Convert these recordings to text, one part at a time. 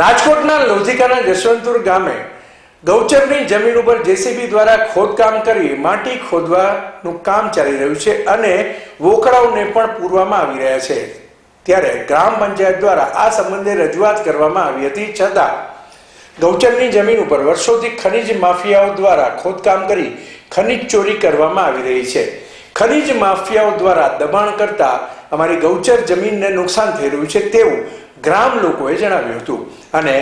રાજકોટના લોધિકાના જશવંતપુર ગામે ગૌચરની જમીન ઉપર જેસીબી દ્વારા ખોદકામ કરી માટી ખોદવાનું કામ ચાલી રહ્યું છે અને વોકડાઓને પણ પૂરવામાં આવી રહ્યા છે. ત્યારે ગ્રામ પંચાયત દ્વારા આ સંબંધે રજૂઆત કરવામાં આવી હતી છતાં ગૌચરની જમીન ઉપર વર્ષોથી ખનિજ માફિયાઓ દ્વારા ખોદકામ કરી ખનિજ ચોરી કરવામાં આવી રહી છે. ખનિજ માફિયાઓ દ્વારા દબાણ કરતા અમારી ગૌચર જમીનને નુકસાન થઈ રહ્યું છે તેવું ગ્રામ લોકોએ જણાવ્યું હતું. અને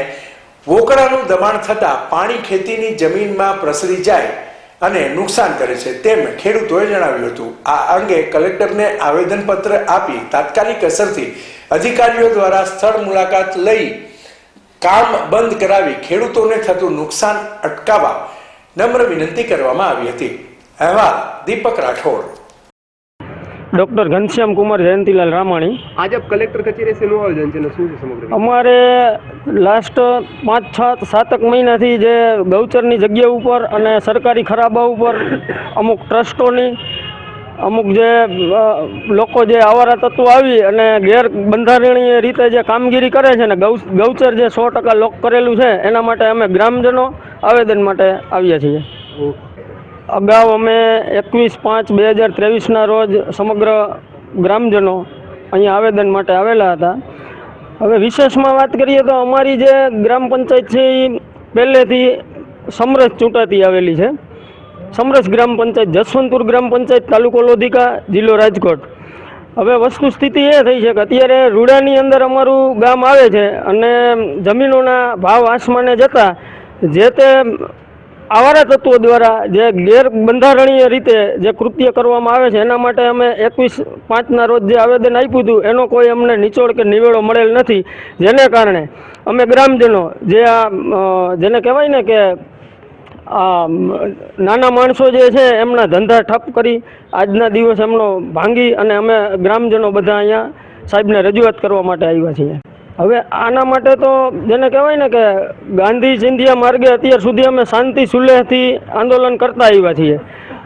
વોકળાનું દબાણ થતાં પાણી ખેતીની જમીનમાં પ્રસરી જાય અને નુકસાન કરે છે તેમ ખેડૂતોએ જણાવ્યું હતું. આ અંગે કલેક્ટરને આવેદનપત્ર આપી તાત્કાલિક અસરથી અધિકારીઓ દ્વારા સ્થળ મુલાકાત લઈ કામ બંધ કરાવી ખેડૂતોને થતું નુકસાન અટકાવવા નમ્ર વિનંતી કરવામાં આવી હતી. અહેવાલ દીપક રાઠોડ. ડોક્ટર ઘનશ્યામ કુમાર જયંતિલાલ રામાણી. આજે કલેક્ટર કચેરી શેનું આયોજન છે શું સમગ્ર અમારે લાસ્ટ પાંચ છ સાતક મહિનાથી જે ગૌચરની જગ્યા ઉપર અને સરકારી ખરાબા ઉપર અમુક ટ્રસ્ટોની અમુક જે લોકો જે આવારા તત્વો આવી અને ગેરબંધારણીય રીતે જે કામગીરી કરે છે ને ગૌ ગૌચર જે સો ટકા લોક કરેલું છે એના માટે અમે ગ્રામજનો આવેદન માટે આવ્યા છીએ. અગાઉ અમે એકવીસ પાંચ બે હજાર ત્રેવીસના રોજ સમગ્ર ગ્રામજનો અહીંયા આવેદન માટે આવેલા હતા. હવે વિશેષમાં વાત કરીએ તો અમારી જે ગ્રામ પંચાયત છે એ પહેલેથી સમરસ ચૂંટાતી આવેલી છે. સમરસ ગ્રામ પંચાયત, જસવંતપુર ગ્રામ પંચાયત, તાલુકો લોધિકા, જિલ્લો રાજકોટ. હવે વસ્તુ સ્થિતિ એ થઈ છે કે અત્યારે રૂડાની અંદર અમારું ગામ આવે છે અને જમીનોના ભાવ આસમાને જતા જે તે આવારા તત્વો દ્વારા જે ગેરબંધારણીય રીતે જે કૃત્ય કરવામાં આવે છે, એના માટે અમે એકવીસ પાંચના રોજ જે આવેદન આપ્યું હતું, એનો કોઈ અમને નિચોડ કે નિવેડો મળેલ નથી. જેને કારણે અમે ગ્રામજનો જે આ જેને કહેવાય ને કે, આ નાના માણસો જે છે, એમના ધંધા ઠપ કરી આજના દિવસ એમનો ભાંગી અને અમે ગ્રામજનો બધા અહીંયા સાહેબને રજૂઆત કરવા માટે આવ્યા છીએ. હવે આના માટે તો જેને કહેવાય ને કે ગાંધી સિંધિયા માર્ગે અત્યાર સુધી અમે શાંતિ, સુલેહથી આંદોલન કરતા આવ્યા છીએ.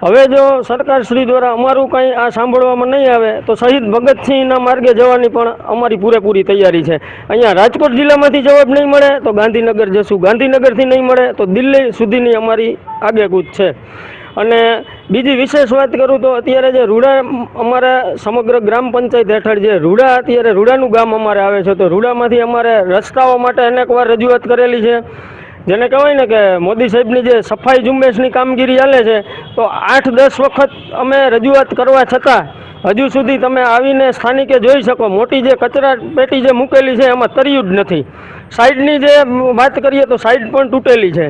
હવે જો સરકાર શ્રી દ્વારા અમારું કંઈ આ સાંભળવામાં નહીં આવે, તો શહીદ ભગતસિંહના માર્ગે જવાની પણ અમારી પૂરેપૂરી તૈયારી છે. અહીંયા રાજકોટ જિલ્લામાંથી જવાબ નહીં મળે, તો ગાંધીનગર જશું. ગાંધીનગરથી નહીં મળે, તો દિલ્હી સુધીની અમારી આગેકૂચ છે. અને બીજી વિશેષ વાત કરું તો અત્યારે જે રૂડા અમારા સમગ્ર ગ્રામ પંચાયત હેઠળ જે રૂડા અત્યારે રૂડાનું ગામ અમારે આવે છે, તો રૂડામાંથી અમારે રસ્તાઓ માટે અનેકવાર રજૂઆત કરેલી છે. જેને કહેવાય ને કે મોદી સાહેબની જે સફાઈ ઝુંબેશની કામગીરી ચાલે છે, તો આઠ દસ વખત અમે રજૂઆત કરવા છતાં હજુ સુધી તમે આવીને સ્થાનિકે જોઈ શકો, મોટી જે કચરા પેટી જે મૂકેલી છે, એમાં તર્યું જ નથી. સાઈડની જે વાત કરીએ તો સાઈડ પણ તૂટેલી છે.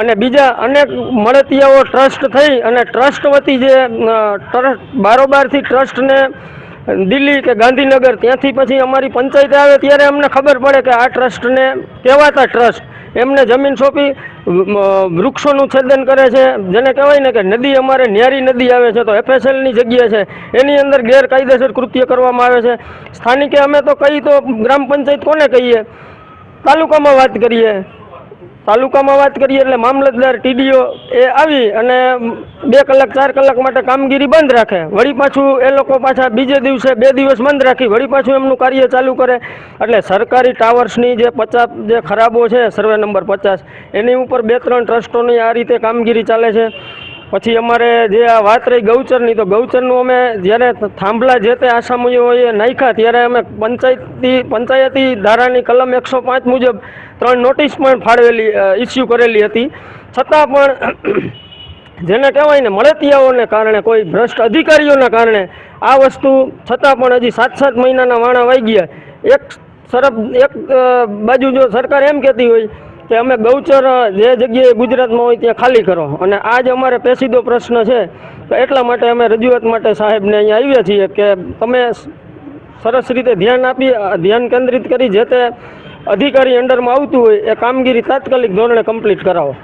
અને બીજા અનેક મળતિયાઓ ટ્રસ્ટ થઈ અને ટ્રસ્ટ વતી જે ટ્રસ્ટ, બારોબારથી ટ્રસ્ટને દિલ્હી કે ગાંધીનગર ત્યાંથી પછી અમારી પંચાયત આવે ત્યારે અમને ખબર પડે કે આ ટ્રસ્ટને કહેવાતા ટ્રસ્ટ. એમને જમીન સોંપી વૃક્ષોનું છેદન કરે છે. જેને કહેવાય ને કે નદી અમારે ન્યારી નદી આવે છે, તો એફએસએલની જગ્યા છે. એની અંદર ગેરકાયદેસર કૃત્ય કરવામાં આવે છે. સ્થાનિકે અમે તો કહી તો ગ્રામ પંચાયત કોને કહીએ? તાલુકામાં વાત કરીએ. તાલુકામાં વાત કરીએ એટલે મામલતદાર ટીડીઓ એ આવી અને બે કલાક, ચાર કલાક માટે કામગીરી બંધ રાખે. વળી પાછું એ લોકો પાછા બીજે દિવસે, બે દિવસ બંધ રાખી. વળી પાછું એમનું કાર્ય ચાલુ કરે. એટલે સરકારી ટાવર્સની જે પચાસ, જે ખરાબો છે, સર્વે નંબર પચાસ, એની ઉપર બે, ત્રણ ટ્રસ્ટોની આ રીતે કામગીરી ચાલે છે. પછી અમારે જે આ વાત રહી ગૌચરની, તો ગૌચરનું અમે જ્યારે થાંભલા જે તે આસામીઓએ નાખ્યા, ત્યારે અમે પંચાયતી પંચાયતી ધારાની કલમ એકસો પાંચ મુજબ ત્રણ નોટિસ પણ ફાળવેલી ઇસ્યુ કરેલી હતી. છતાં પણ જેને કહેવાય ને મળતિયાઓને કારણે કોઈ ભ્રષ્ટ અધિકારીઓના કારણે આ વસ્તુ છતાં પણ હજી સાત સાત મહિનાના વાણા વાઈ ગયા. એક સરફ એક બાજુ જો સરકાર એમ કહેતી હોય કે અમે ગૌચર જે જગ્યાએ ગુજરાતમાં હોય ત્યાં ખાલી કરો. અને આ જ અમારે પેશીદો પ્રશ્ન છે. તો એટલા માટે અમે રજૂઆત માટે સાહેબને અહીંયા આવ્યા છીએ કે તમે સરસ રીતે ધ્યાન આપી ધ્યાન કેન્દ્રિત કરી જે તે અધિકારી અંડરમાં આવતું હોય એ કામગીરી તાત્કાલિક ધોરણે કમ્પ્લીટ કરાવો.